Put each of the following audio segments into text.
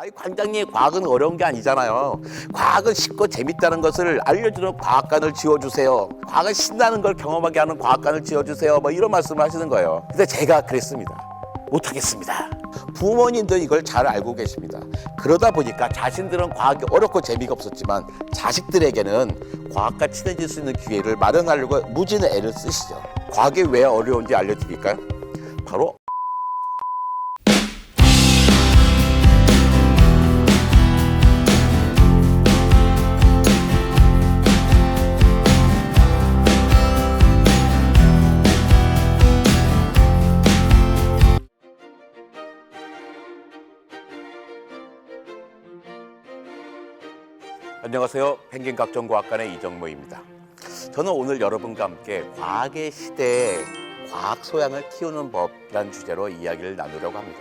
아니 관장님 과학은 어려운 게 아니잖아요. 과학은 쉽고 재밌다는 것을 알려주는 과학관을 지어주세요. 과학은 신나는 걸 경험하게 하는 과학관을 지어주세요. 뭐 이런 말씀을 하시는 거예요. 근데 제가 그랬습니다. 못하겠습니다. 부모님도 이걸 잘 알고 계십니다. 그러다 보니까 자신들은 과학이 어렵고 재미가 없었지만 자식들에게는 과학과 친해질 수 있는 기회를 마련하려고 무지는 애를 쓰시죠. 과학이 왜 어려운지 알려드릴까요? 바로 안녕하세요. 펭귄 각종과학관의 이정모입니다. 저는 오늘 여러분과 함께 과학의 시대에 과학 소양을 키우는 법이라는 주제로 이야기를 나누려고 합니다.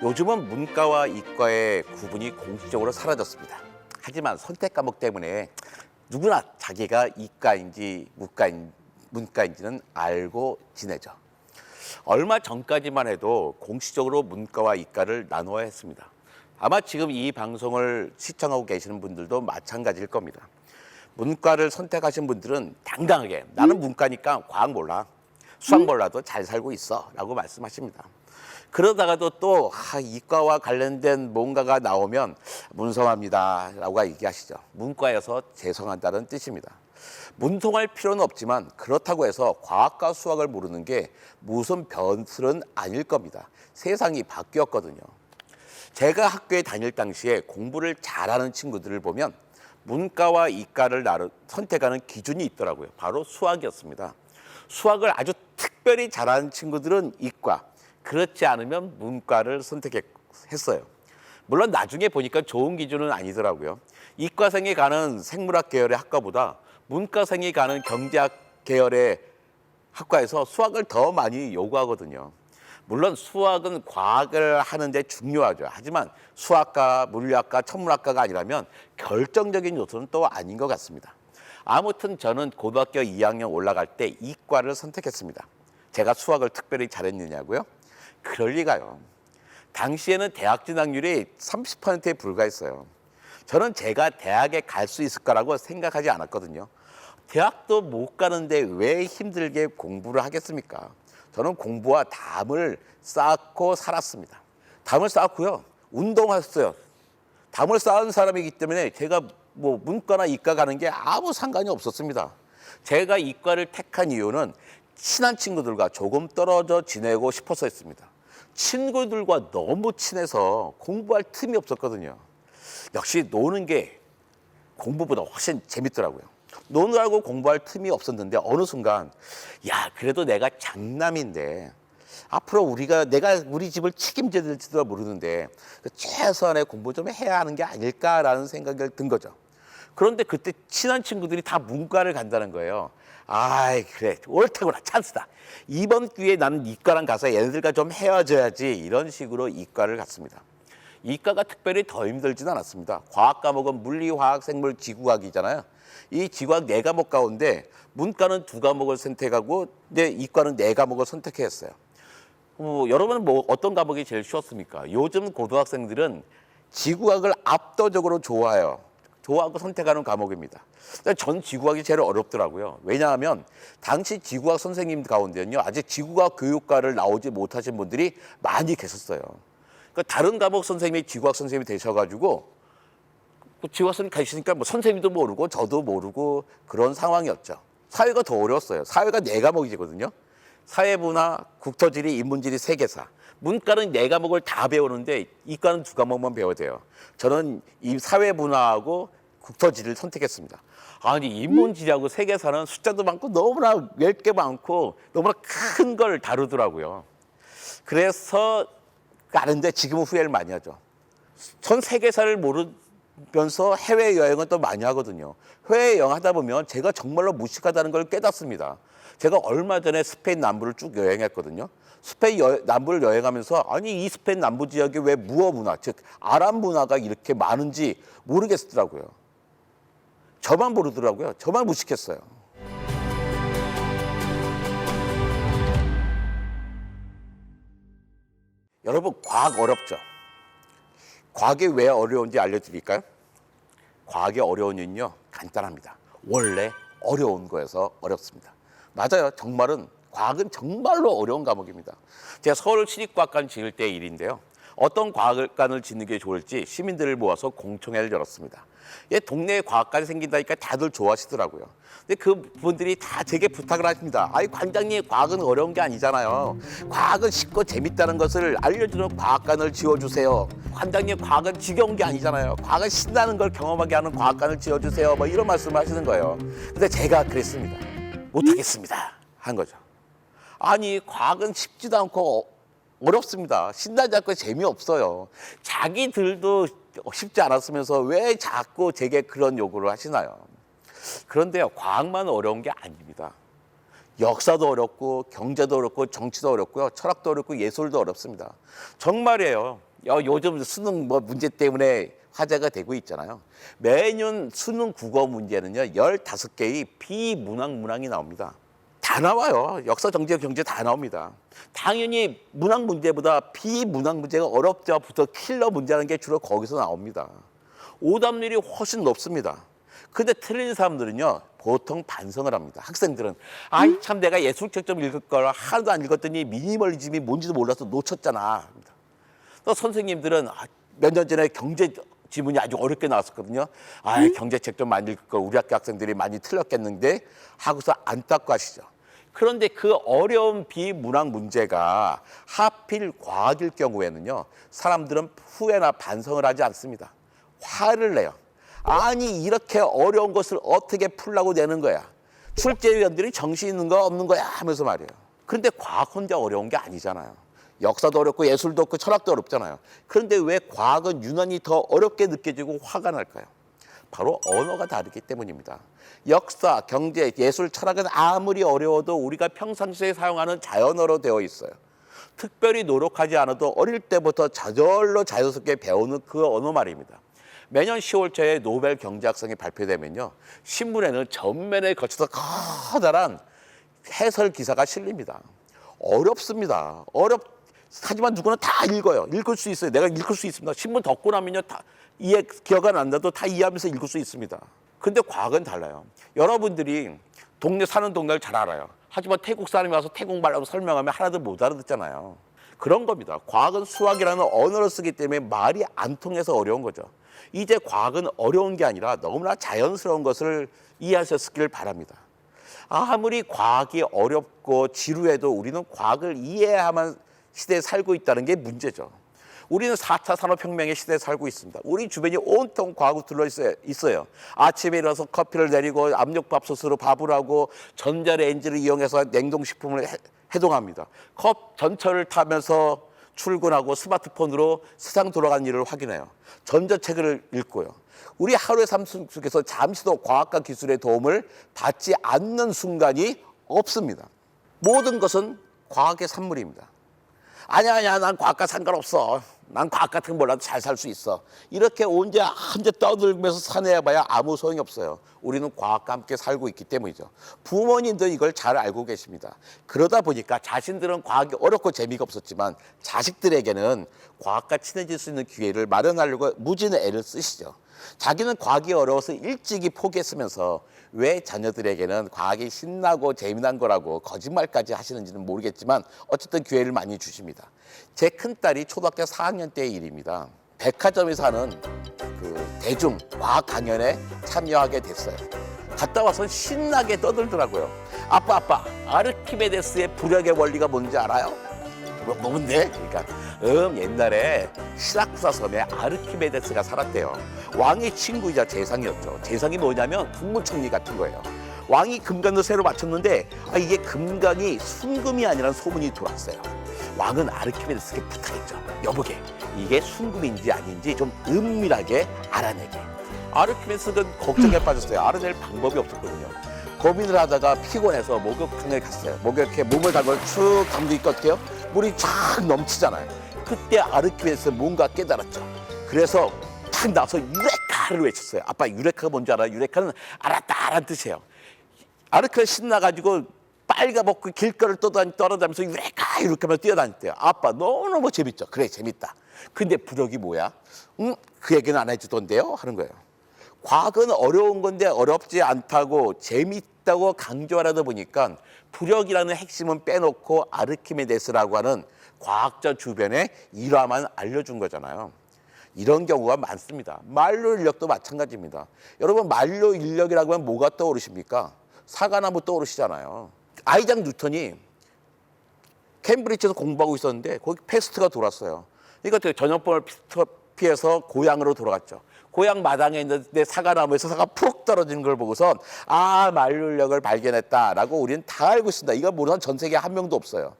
요즘은 문과와 이과의 구분이 공식적으로 사라졌습니다. 하지만 선택 과목 때문에 누구나 자기가 이과인지 문과인, 문과인지는 알고 지내죠. 얼마 전까지만 해도 공식적으로 문과와 이과를 나누어야 했습니다. 아마 지금 이 방송을 시청하고 계시는 분들도 마찬가지일 겁니다. 문과를 선택하신 분들은 당당하게 나는 문과니까 과학 몰라. 수학 몰라도 잘 살고 있어. 라고 말씀하십니다. 그러다가도 또 아, 이과와 관련된 뭔가가 나오면 문성합니다. 라고 얘기하시죠. 문과여서 죄송하다는 뜻입니다. 문통할 필요는 없지만 그렇다고 해서 과학과 수학을 모르는 게 무슨 변수는 아닐 겁니다. 세상이 바뀌었거든요. 제가 학교에 다닐 당시에 공부를 잘하는 친구들을 보면 문과와 이과를 나름 선택하는 기준이 있더라고요. 바로 수학이었습니다. 수학을 아주 특별히 잘하는 친구들은 이과, 그렇지 않으면 문과를 선택했어요. 물론 나중에 보니까 좋은 기준은 아니더라고요. 이과생이 가는 생물학 계열의 학과보다 문과생이 가는 경제학 계열의 학과에서 수학을 더 많이 요구하거든요. 물론 수학은 과학을 하는데 중요하죠. 하지만 수학과, 물리학과, 천문학과가 아니라면 결정적인 요소는 또 아닌 것 같습니다. 아무튼 저는 고등학교 2학년 올라갈 때 이과를 선택했습니다. 제가 수학을 특별히 잘했느냐고요? 그럴 리가요. 당시에는 대학 진학률이 30%에 불과했어요. 저는 제가 대학에 갈 수 있을 거라고 생각하지 않았거든요. 대학도 못 가는데 왜 힘들게 공부를 하겠습니까? 저는 공부와 담을 쌓고 살았습니다. 담을 쌓았고요. 운동했어요. 담을 쌓은 사람이기 때문에 제가 뭐 문과나 이과 가는 게 아무 상관이 없었습니다. 제가 이과를 택한 이유는 친한 친구들과 조금 떨어져 지내고 싶어서였습니다. 친구들과 너무 친해서 공부할 틈이 없었거든요. 역시 노는 게 공부보다 훨씬 재밌더라고요. 노느라고 공부할 틈이 없었는데 어느 순간 야 그래도 내가 장남인데 앞으로 우리가 내가 우리 집을 책임져야 될지도 모르는데 그 최소한의 공부 좀 해야 하는 게 아닐까라는 생각이 든 거죠. 그런데 그때 친한 친구들이 다 문과를 간다는 거예요. 아이 그래 옳다구나 찬스다. 이번 기회에 나는 이과랑 가서 얘네들과 좀 헤어져야지 이런 식으로 이과를 갔습니다. 이과가 특별히 더 힘들지는 않았습니다. 과학 과목은 물리, 화학, 생물, 지구학이잖아요. 이 지구학 네 과목 가운데 문과는 두 과목을 선택하고 이제 이과는 네 과목을 선택했어요. 어, 여러분은 뭐 어떤 과목이 제일 쉬웠습니까? 요즘 고등학생들은 지구학을 압도적으로 좋아해요. 좋아하고 선택하는 과목입니다. 근데 전 지구학이 제일 어렵더라고요. 왜냐하면 당시 지구학 선생님 가운데는요 아직 지구학 교육과를 나오지 못하신 분들이 많이 계셨어요. 그러니까 다른 과목 선생님이 지구학 선생님이 되셔가지고 그 지구학 선생님 가시니까 뭐 선생님도 모르고 저도 모르고 그런 상황이었죠. 사회가 더 어려웠어요. 사회가 네 과목이거든요. 사회부나 국토지리, 인문지리, 세계사. 문과는 네 과목을 다 배우는데 이과는 두 과목만 배워야 돼요. 저는 이 사회문화하고 국토지리를 선택했습니다. 아니 인문지리하고 세계사는 숫자도 많고 너무나 얇게 많고 너무나 큰 걸 다루더라고요. 그래서 아는데 지금은 후회를 많이 하죠. 전 세계사를 모르면서 해외 여행은 또 많이 하거든요. 해외 여행 하다 보면 제가 정말로 무식하다는 걸 깨닫습니다. 제가 얼마 전에 스페인 남부를 쭉 여행했거든요. 스페인 여, 남부를 여행하면서 아니 이 스페인 남부 지역에 왜 무어 문화, 즉 아랍 문화가 이렇게 많은지 모르겠더라고요. 저만 모르더라고요. 저만 무식했어요. 여러분 과학 어렵죠? 과학이 왜 어려운지 알려드릴까요? 과학의 어려운 이유는요 간단합니다. 원래 어려운 거여서 어렵습니다. 맞아요. 정말은 과학은 정말로 어려운 과목입니다. 제가 서울 시립과학관 지을 때 일인데요. 어떤 과학관을 짓는 게 좋을지 시민들을 모아서 공청회를 열었습니다. 예, 동네에 과학관이 생긴다니까 다들 좋아하시더라고요. 근데 그 분들이 다 제게 부탁을 하십니다. 아이 관장님 과학은 어려운 게 아니잖아요. 과학은 쉽고 재밌다는 것을 알려주는 과학관을 지어주세요. 관장님 과학은 지겨운 게 아니잖아요. 과학은 신나는 걸 경험하게 하는 과학관을 지어주세요. 뭐 이런 말씀을 하시는 거예요. 근데 제가 그랬습니다. 못하겠습니다. 한 거죠. 아니 과학은 쉽지도 않고 어- 어렵습니다. 신나지 않고 재미없어요. 자기들도 쉽지 않았으면서 왜 자꾸 제게 그런 요구를 하시나요? 그런데요, 과학만 어려운 게 아닙니다. 역사도 어렵고 경제도 어렵고 정치도 어렵고요, 철학도 어렵고 예술도 어렵습니다. 정말이에요. 여- 요즘 수능 뭐 문제 때문에 화제가 되고 있잖아요. 매년 수능 국어 문제는요, 15개의 비문학 문항이 나옵니다. 다 나와요. 역사, 정치, 경제 다 나옵니다. 당연히 문학 문제보다 비문학 문제가 어렵자부터 킬러 문제라는 게 주로 거기서 나옵니다. 오답률이 훨씬 높습니다. 근데 틀린 사람들은요, 보통 반성을 합니다. 학생들은, 아이, 참, 내가 예술책 좀 읽을 걸 하나도 안 읽었더니 미니멀리즘이 뭔지도 몰라서 놓쳤잖아. 또 선생님들은 아, 몇년 전에 경제 지문이 아주 어렵게 나왔었거든요. 아, 경제책 좀 많이 읽을 걸 우리 학교 학생들이 많이 틀렸겠는데 하고서 안타까 하시죠. 그런데 그 어려운 비문학 문제가 하필 과학일 경우에는요, 사람들은 후회나 반성을 하지 않습니다. 화를 내요. 아니, 이렇게 어려운 것을 어떻게 풀라고 내는 거야. 출제위원들이 정신 있는 거 없는 거야 하면서 말이에요. 그런데 과학 혼자 어려운 게 아니잖아요. 역사도 어렵고 예술도 없고 철학도 어렵잖아요. 그런데 왜 과학은 유난히 더 어렵게 느껴지고 화가 날까요? 바로 언어가 다르기 때문입니다. 역사, 경제, 예술, 철학은 아무리 어려워도 우리가 평상시에 사용하는 자연어로 되어 있어요. 특별히 노력하지 않아도 어릴 때부터 저절로 자연스럽게 배우는 그 언어 말입니다. 매년 10월 초에 노벨 경제학상이 발표되면요. 신문에는 전면에 거쳐서 커다란 해설 기사가 실립니다. 어렵습니다. 어렵 하지만 누구나 다 읽어요. 읽을 수 있어요. 내가 읽을 수 있습니다. 신문 덮고 나면요. 다 이해 기억 안 나도 다 이해하면서 읽을 수 있습니다. 근데 과학은 달라요. 여러분들이 동네 사는 동네를 잘 알아요. 하지만 태국 사람이 와서 태국 말로 설명하면 하나도 못 알아듣잖아요. 그런 겁니다. 과학은 수학이라는 언어를 쓰기 때문에 말이 안 통해서 어려운 거죠. 이제 과학은 어려운 게 아니라 너무나 자연스러운 것을 이해하셨기를 바랍니다. 아무리 과학이 어렵고 지루해도 우리는 과학을 이해야만 시대에 살고 있다는 게 문제죠. 우리는 4차 산업혁명의 시대에 살고 있습니다. 우리 주변이 온통 과학으로 둘러 있어요. 아침에 일어나서 커피를 내리고 압력밥솥으로 밥을 하고 전자레인지를 이용해서 냉동식품을 해, 해동합니다. 컵 전철을 타면서 출근하고 스마트폰으로 세상 돌아가는 일을 확인해요. 전자책을 읽고요. 우리 하루의 삶 속에서 잠시도 과학과 기술의 도움을 받지 않는 순간이 없습니다. 모든 것은 과학의 산물입니다. 아니야, 아니야, 난 과학과 상관없어. 난 과학 같은 거 몰라도 잘 살 수 있어. 이렇게 언제 한제 떠들면서 사내봐야 아무 소용이 없어요. 우리는 과학과 함께 살고 있기 때문이죠. 부모님도 이걸 잘 알고 계십니다. 그러다 보니까 자신들은 과학이 어렵고 재미가 없었지만 자식들에게는 과학과 친해질 수 있는 기회를 마련하려고 무진의 애를 쓰시죠. 자기는 과학이 어려워서 일찍이 포기했으면서 왜 자녀들에게는 과학이 신나고 재미난 거라고 거짓말까지 하시는지는 모르겠지만 어쨌든 기회를 많이 주십니다. 제 큰딸이 초등학교 4학년 때의 일입니다. 백화점에서 하는 그 대중 과학 강연에 참여하게 됐어요. 갔다 와서 신나게 떠들더라고요. 아빠 아빠 아르키메데스의 부력의 원리가 뭔지 알아요? 뭐, 뭔데? 그러니까 음 옛날에 시라쿠사 섬에 아르키메데스가 살았대요. 왕의 친구이자 재상이었죠. 재상이 뭐냐면 국무총리 같은 거예요. 왕이 금강을 새로 맞췄는데 아, 이게 금강이 순금이 아니라는 소문이 돌았어요. 왕은 아르키메데스에게 부탁했죠. 여보게 이게 순금인지 아닌지 좀 은밀하게 알아내게. 아르키메데스는 걱정에 빠졌어요. 알아낼 방법이 없었거든요. 고민을 하다가 피곤해서 목욕탕에 갔어요. 목욕에 몸을 담고 쭉 담고 있거든요. 물이 쫙 넘치잖아요. 그때 아르키메데스 뭔가 깨달았죠. 그래서 탁 나서 유레카를 외쳤어요. 아빠 유레카가 뭔지 알아요? 유레카는 알았다 라는 뜻이에요. 아르키가 신나가지고 빨가벗고 길거리를 떠다니 떨어다니면서 유레카 이렇게 하면 뛰어다녔대요. 아빠 너무너무 재밌죠. 그래 재밌다. 근데 부력이 뭐야? 음, 그 얘기는 안 해주던데요? 하는 거예요. 과학은 어려운 건데 어렵지 않다고 재밌다고 강조하려다 보니까 부력이라는 핵심은 빼놓고 아르키메데스라고 하는 과학자 주변에 일화만 알려준 거잖아요. 이런 경우가 많습니다. 만료 인력도 마찬가지입니다. 여러분 만료 인력이라고 하면 뭐가 떠오르십니까? 사과나무 떠오르시잖아요. 아이작 뉴턴이 캠브리지에서 공부하고 있었는데 거기 패스트가 돌았어요. 그러니까 전염병을 피해서 고향으로 돌아갔죠. 고향 마당에 있는데 사과나무에서 사과 푹 떨어지는 걸 보고선 아 만류력을 발견했다라고 우리는 다 알고 있습니다. 이거 모르는 전 세계 한 명도 없어요.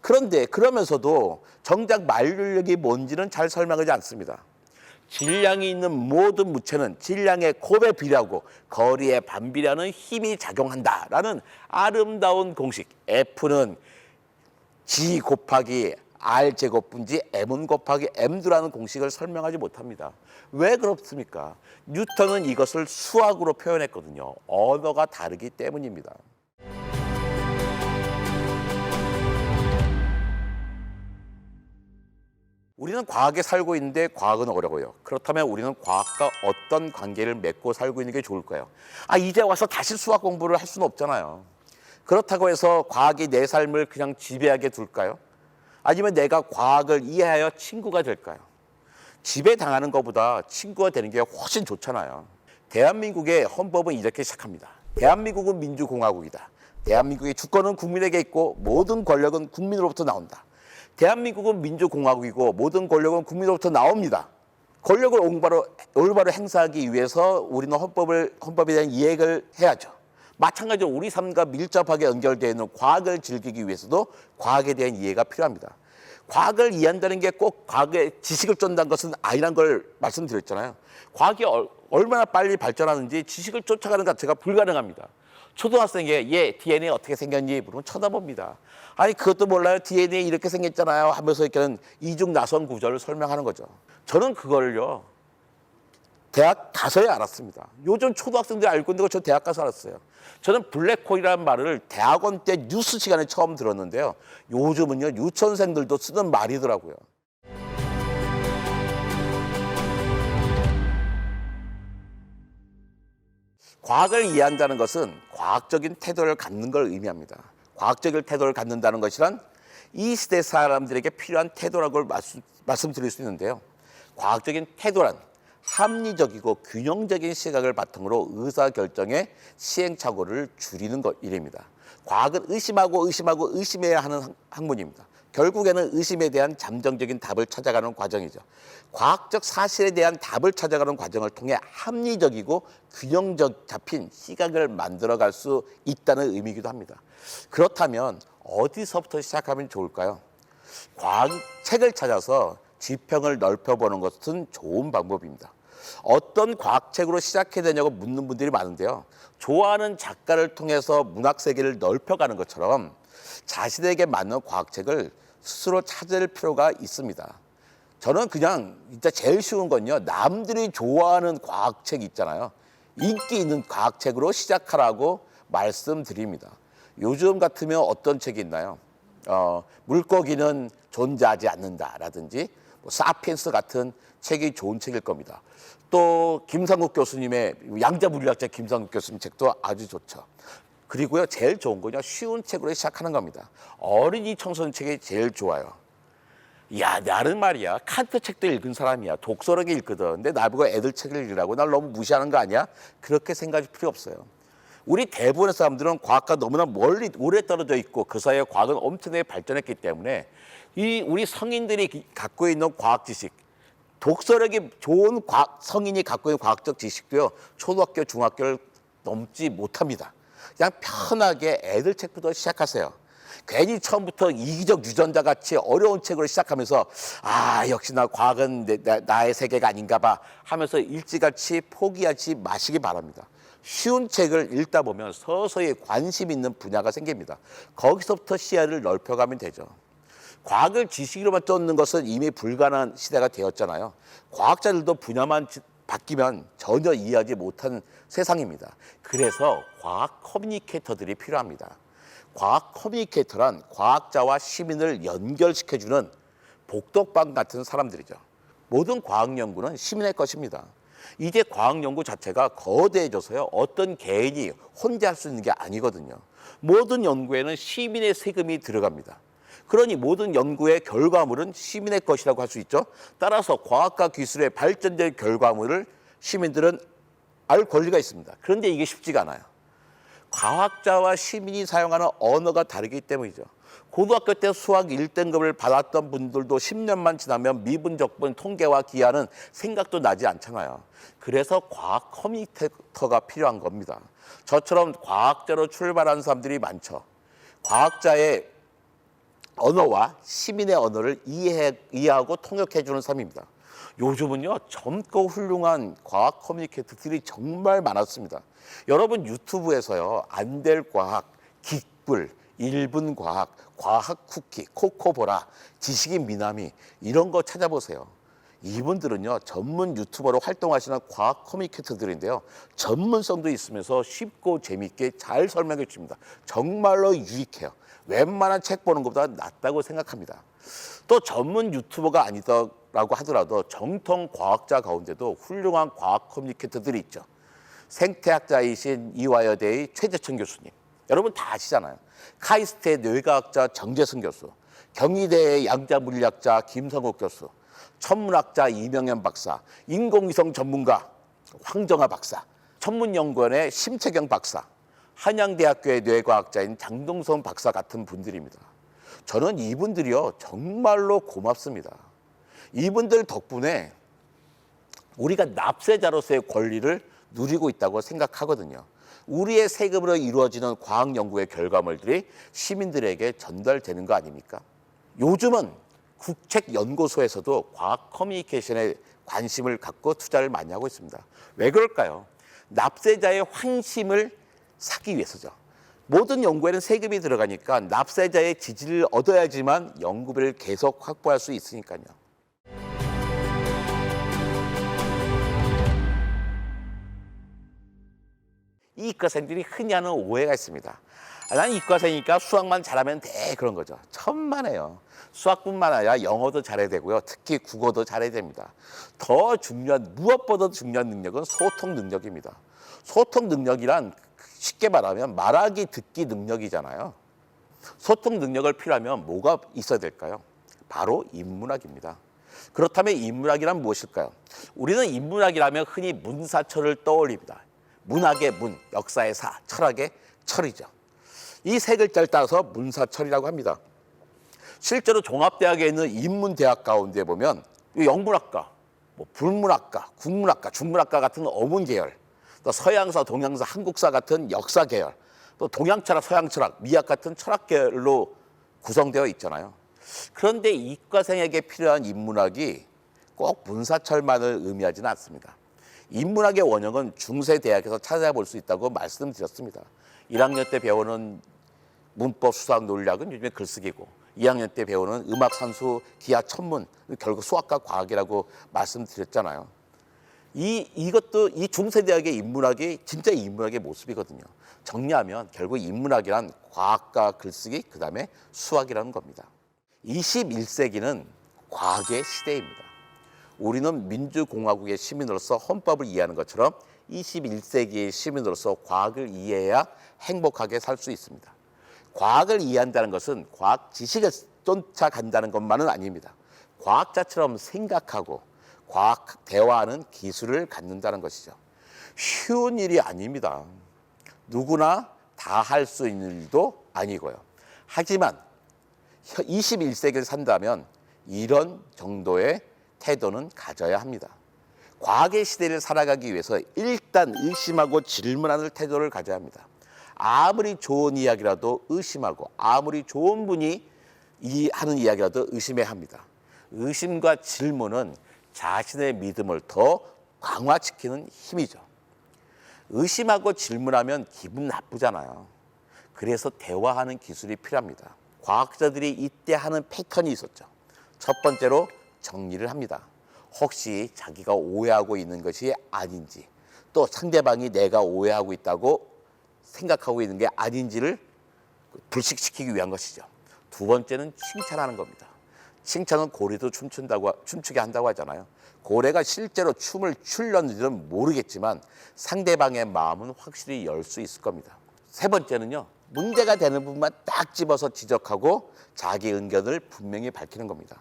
그런데 그러면서도 정작 만류력이 뭔지는 잘 설명하지 않습니다. 질량이 있는 모든 무체는 질량의 곱에 비례하고 거리에 반비례하는 힘이 작용한다라는 아름다운 공식 F는 G 곱하기 R 제곱분지 M은 곱하기 M두라는 공식을 설명하지 못합니다. 왜 그렇습니까? 뉴턴은 이것을 수학으로 표현했거든요. 언어가 다르기 때문입니다. 우리는 과학에 살고 있는데 과학은 어려워요. 그렇다면 우리는 과학과 어떤 관계를 맺고 살고 있는 게 좋을까요? 아, 이제 와서 다시 수학 공부를 할 수는 없잖아요. 그렇다고 해서 과학이 내 삶을 그냥 지배하게 둘까요? 아니면 내가 과학을 이해하여 친구가 될까요? 지배당하는 것보다 친구가 되는 게 훨씬 좋잖아요. 대한민국의 헌법은 이렇게 시작합니다. 대한민국은 민주공화국이다. 대한민국의 주권은 국민에게 있고 모든 권력은 국민으로부터 나온다. 대한민국은 민주공화국이고 모든 권력은 국민으로부터 나옵니다. 권력을 올바로, 올바로 행사하기 위해서 우리는 헌법을, 헌법에 대한 이해를 해야죠. 마찬가지로 우리 삶과 밀접하게 연결되어 있는 과학을 즐기기 위해서도 과학에 대한 이해가 필요합니다. 과학을 이해한다는 게 꼭 과학의 지식을 쫓는다는 것은 아니란 걸 말씀드렸잖아요. 과학이 얼, 얼마나 빨리 발전하는지 지식을 쫓아가는 자체가 불가능합니다. 초등학생에게 얘 DNA 어떻게 생겼니 물으면 쳐다봅니다. 아니 그것도 몰라요. DNA 이렇게 생겼잖아요 하면서 이렇게 이중 나선 구조를 설명하는 거죠. 저는 그걸요. 대학 가서야 알았습니다. 요즘 초등학생들이 알고 있는 거저 대학 가서 알았어요. 저는 블랙홀이라는 말을 대학원 때 뉴스 시간에 처음 들었는데요. 요즘은요 유치원생들도 쓰는 말이더라고요. 과학을 이해한다는 것은 과학적인 태도를 갖는 걸 의미합니다. 과학적인 태도를 갖는다는 것이란 이 시대 사람들에게 필요한 태도라고 말씀, 말씀드릴 수 있는데요. 과학적인 태도란 합리적이고 균형적인 시각을 바탕으로 의사결정의 시행착오를 줄이는 것 일입니다. 과학은 의심하고 의심하고 의심해야 하는 학문입니다. 결국에는 의심에 대한 잠정적인 답을 찾아가는 과정이죠. 과학적 사실에 대한 답을 찾아가는 과정을 통해 합리적이고 균형적 잡힌 시각을 만들어갈 수 있다는 의미이기도 합니다. 그렇다면 어디서부터 시작하면 좋을까요? 과학 책을 찾아서 지평을 넓혀보는 것은 좋은 방법입니다. 어떤 과학책으로 시작해야 되냐고 묻는 분들이 많은데요. 좋아하는 작가를 통해서 문학 세계를 넓혀가는 것처럼 자신에게 맞는 과학책을 스스로 찾을 필요가 있습니다. 저는 그냥 진짜 제일 쉬운 건요. 남들이 좋아하는 과학책 있잖아요. 인기 있는 과학책으로 시작하라고 말씀드립니다. 요즘 같으면 어떤 책이 있나요? 어, 물고기는 존재하지 않는다라든지 뭐 사피엔스 같은 책이 좋은 책일 겁니다. 또 김상국 교수님의 양자 물리학자 김상국 교수님 책도 아주 좋죠. 그리고요 제일 좋은 건요 쉬운 책으로 시작하는 겁니다. 어린이 청소년 책이 제일 좋아요. 야 나는 말이야 칸트 책도 읽은 사람이야 독서력이 읽거든. 근데 나보고 애들 책을 읽으라고 날 너무 무시하는 거 아니야? 그렇게 생각할 필요 없어요. 우리 대부분의 사람들은 과학과 너무나 멀리 오래 떨어져 있고 그 사이에 과학은 엄청나게 발전했기 때문에 이 우리 성인들이 갖고 있는 과학 지식 독서력이 좋은 과학, 성인이 갖고 있는 과학적 지식도요 초등학교 중학교를 넘지 못합니다. 그냥 편하게 애들 책부터 시작하세요. 괜히 처음부터 이기적 유전자 같이 어려운 책으로 시작하면서 아 역시나 과학은 내, 나, 나의 세계가 아닌가 봐 하면서 일찌감치 포기하지 마시기 바랍니다. 쉬운 책을 읽다 보면 서서히 관심 있는 분야가 생깁니다. 거기서부터 시야를 넓혀가면 되죠. 과학을 지식으로만 쫓는 것은 이미 불가능한 시대가 되었잖아요. 과학자들도 분야만 지- 바뀌면 전혀 이해하지 못하는 세상입니다. 그래서 과학 커뮤니케이터들이 필요합니다. 과학 커뮤니케이터란 과학자와 시민을 연결시켜주는 복덕방 같은 사람들이죠. 모든 과학 연구는 시민의 것입니다. 이제 과학 연구 자체가 거대해져서요. 어떤 개인이 혼자 할 수 있는 게 아니거든요. 모든 연구에는 시민의 세금이 들어갑니다. 그러니 모든 연구의 결과물은 시민의 것이라고 할 수 있죠. 따라서 과학과 기술의 발전된 결과물을 시민들은 알 권리가 있습니다. 그런데 이게 쉽지가 않아요. 과학자와 시민이 사용하는 언어가 다르기 때문이죠. 고등학교 때 수학 1등급을 받았던 분들도 10년만 지나면 미분 적분 통계와 기하는 생각도 나지 않잖아요. 그래서 과학 커뮤니케이터가 필요한 겁니다. 저처럼 과학자로 출발한 사람들이 많죠. 과학자의 언어와 시민의 언어를 이해해, 이해하고 통역해 주는 삶입니다. 요즘은요 젊고 훌륭한 과학 커뮤니케이터들이 정말 많았습니다. 여러분 유튜브에서요 안 될 과학, 기꿀, 1분 과학, 과학 쿠키, 코코보라, 지식인 미나미 이런 거 찾아보세요. 이분들은요 전문 유튜버로 활동하시는 과학 커뮤니케이터들인데요 전문성도 있으면서 쉽고 재밌게 잘 설명해 줍니다. 정말로 유익해요. 웬만한 책 보는 것보다 낫다고 생각합니다. 또 전문 유튜버가 아니더라고 하더라도 정통 과학자 가운데도 훌륭한 과학 커뮤니케이터들이 있죠. 생태학자이신 이화여대의 최재천 교수님. 여러분 다 아시잖아요. 카이스트의 뇌과학자 정재승 교수, 경희대의 양자물리학자 김성욱 교수, 천문학자 이명현 박사, 인공위성 전문가 황정아 박사, 천문연구원의 심채경 박사, 한양대학교의 뇌과학자인 장동선 박사 같은 분들입니다. 저는 이분들이요 정말로 고맙습니다. 이분들 덕분에 우리가 납세자로서의 권리를 누리고 있다고 생각하거든요. 우리의 세금으로 이루어지는 과학 연구의 결과물들이 시민들에게 전달되는 거 아닙니까? 요즘은 국책 연구소에서도 과학 커뮤니케이션에 관심을 갖고 투자를 많이 하고 있습니다. 왜 그럴까요? 납세자의 환심을 사기 위해서죠. 모든 연구에는 세금이 들어가니까 납세자의 지지를 얻어야지만 연구비를 계속 확보할 수 있으니까요. 이 이과생들이 흔히 하는 오해가 있습니다. 아, 난 이과생이니까 수학만 잘하면 돼 그런 거죠. 천만에요. 수학뿐만 아니라 영어도 잘해야 되고요. 특히 국어도 잘해야 됩니다. 더 중요한 무엇보다 중요한 능력은 소통 능력입니다. 소통 능력이란 쉽게 말하면 말하기 듣기 능력이잖아요. 소통 능력을 필요하면 뭐가 있어야 될까요? 바로 인문학입니다. 그렇다면 인문학이란 무엇일까요? 우리는 인문학이라면 흔히 문사철을 떠올립니다. 문학의 문, 역사의 사, 철학의 철이죠. 이 세 글자를 따서 문사철이라고 합니다. 실제로 종합대학에 있는 인문대학 가운데 보면 이 영문학과, 뭐 불문학과, 국문학과, 중문학과 같은 어문 계열, 또 서양사, 동양사, 한국사 같은 역사 계열, 또 동양 철학, 서양 철학, 미학 같은 철학 계열로 구성되어 있잖아요. 그런데 이과생에게 필요한 인문학이 꼭 문사철만을 의미하지는 않습니다. 인문학의 원형은 중세 대학에서 찾아볼 수 있다고 말씀드렸습니다. 1학년 때 배우는 문법 수학 논리학은 요즘에 글쓰기고 2학년 때 배우는 음악 산수 기하 천문 결국 수학과 과학이라고 말씀드렸잖아요. 이 이것도 이 중세대학의 인문학이 진짜 인문학의 모습이거든요. 정리하면 결국 인문학이란 과학과 글쓰기 그다음에 수학이라는 겁니다. 21세기는 과학의 시대입니다. 우리는 민주공화국의 시민으로서 헌법을 이해하는 것처럼 21세기의 시민으로서 과학을 이해해야 행복하게 살 수 있습니다. 과학을 이해한다는 것은 과학 지식을 쫓아간다는 것만은 아닙니다. 과학자처럼 생각하고 과학 대화하는 기술을 갖는다는 것이죠. 쉬운 일이 아닙니다. 누구나 다 할 수 있는 일도 아니고요. 하지만 21세기를 산다면 이런 정도의 태도는 가져야 합니다. 과학의 시대를 살아가기 위해서 일단 의심하고 질문하는 태도를 가져야 합니다. 아무리 좋은 이야기라도 의심하고 아무리 좋은 분이 이 하는 이야기라도 의심해야 합니다. 의심과 질문은 자신의 믿음을 더 강화시키는 힘이죠. 의심하고 질문하면 기분 나쁘잖아요. 그래서 대화하는 기술이 필요합니다. 과학자들이 이때 하는 패턴이 있었죠. 첫 번째로 정리를 합니다. 혹시 자기가 오해하고 있는 것이 아닌지, 또 상대방이 내가 오해하고 있다고 생각하고 있는 게 아닌지를 불식시키기 위한 것이죠. 두 번째는 칭찬하는 겁니다. 칭찬은 고래도 춤춘다고 춤추게 한다고 하잖아요. 고래가 실제로 춤을 출는지는 모르겠지만 상대방의 마음은 확실히 열 수 있을 겁니다. 세 번째는요. 문제가 되는 부분만 딱 집어서 지적하고 자기 의견을 분명히 밝히는 겁니다.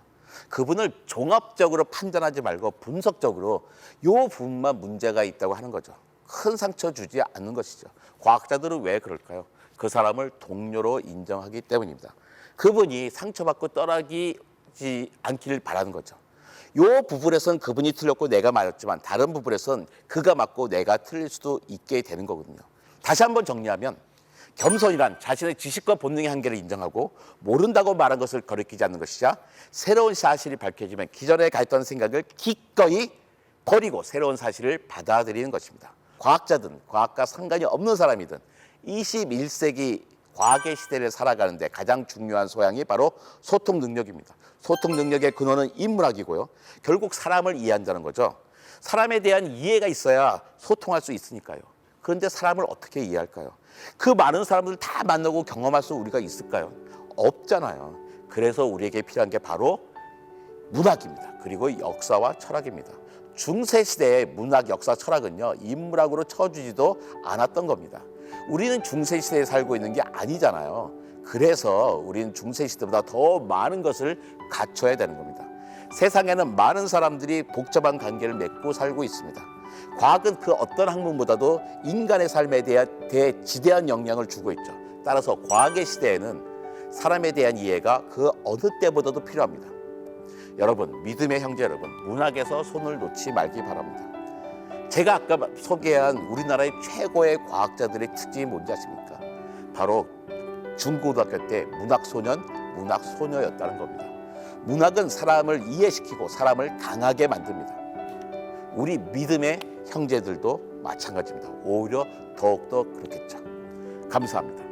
그분을 종합적으로 판단하지 말고 분석적으로 요 부분만 문제가 있다고 하는 거죠. 큰 상처 주지 않는 것이죠. 과학자들은 왜 그럴까요? 그 사람을 동료로 인정하기 때문입니다. 그분이 상처받고 떠나기지 않기를 바라는 거죠. 요 부분에선 그분이 틀렸고 내가 맞았지만 다른 부분에선 그가 맞고 내가 틀릴 수도 있게 되는 거거든요. 다시 한번 정리하면 겸손이란 자신의 지식과 본능의 한계를 인정하고 모른다고 말한 것을 거리끼지 않는 것이자 새로운 사실이 밝혀지면 기존에 가했던 생각을 기꺼이 버리고 새로운 사실을 받아들이는 것입니다. 과학자든 과학과 상관이 없는 사람이든 21세기 과학의 시대를 살아가는데 가장 중요한 소양이 바로 소통 능력입니다. 소통 능력의 근원은 인문학이고요. 결국 사람을 이해한다는 거죠. 사람에 대한 이해가 있어야 소통할 수 있으니까요. 그런데 사람을 어떻게 이해할까요? 그 많은 사람들 다 만나고 경험할 수 우리가 있을까요? 없잖아요. 그래서 우리에게 필요한 게 바로 문학입니다. 그리고 역사와 철학입니다. 중세 시대의 문학, 역사, 철학은요 인문학으로 쳐주지도 않았던 겁니다. 우리는 중세 시대에 살고 있는 게 아니잖아요. 그래서 우리는 중세 시대보다 더 많은 것을 갖춰야 되는 겁니다. 세상에는 많은 사람들이 복잡한 관계를 맺고 살고 있습니다. 과학은 그 어떤 학문보다도 인간의 삶에 대한 대 지대한 영향을 주고 있죠. 따라서 과학의 시대에는 사람에 대한 이해가 그 어느 때보다도 필요합니다. 여러분, 믿음의 형제 여러분, 문학에서 손을 놓지 말기 바랍니다. 제가 아까 소개한 우리나라의 최고의 과학자들의 특징이 뭔지 아십니까? 바로 중고등학교 때 문학 소년, 문학 소녀였다는 겁니다. 문학은 사람을 이해시키고 사람을 강하게 만듭니다. 우리 믿음의 형제들도 마찬가지입니다. 오히려 더욱더 그렇겠죠. 감사합니다.